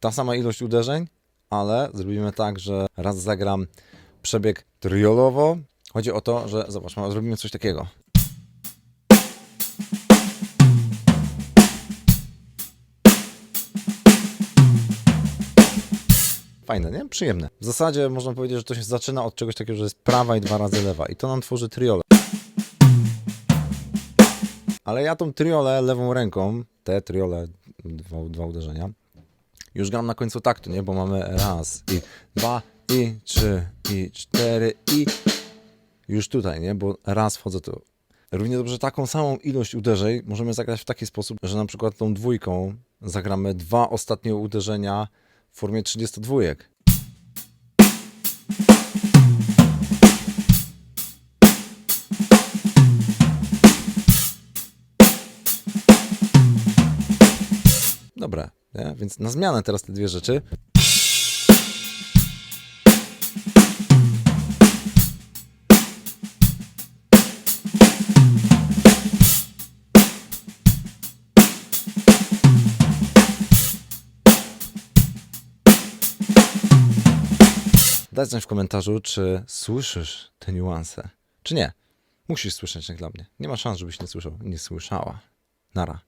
ta sama ilość uderzeń, ale zrobimy tak, że raz zagram przebieg triolowo. Chodzi o to, że zobacz, ma- zrobimy coś takiego. Fajne, nie? Przyjemne. W zasadzie można powiedzieć, że to się zaczyna od czegoś takiego, że jest prawa i dwa razy lewa. I to nam tworzy triolę. Ale ja tą triolę lewą ręką, te triole, dwa, dwa uderzenia, już gram na końcu taktu, nie? Bo mamy raz i dwa i trzy i cztery i już tutaj, nie? Bo raz wchodzę tu. Równie dobrze taką samą ilość uderzeń możemy zagrać w taki sposób, że na przykład tą dwójką zagramy dwa ostatnie uderzenia w formie 32. Dobra, nie? więc na zmianę teraz te dwie rzeczy. Daj znać w komentarzu, czy słyszysz te niuanse, czy nie. Musisz słyszeć jak dla mnie. Nie ma szans, żebyś nie słyszał, nie słyszała. Nara.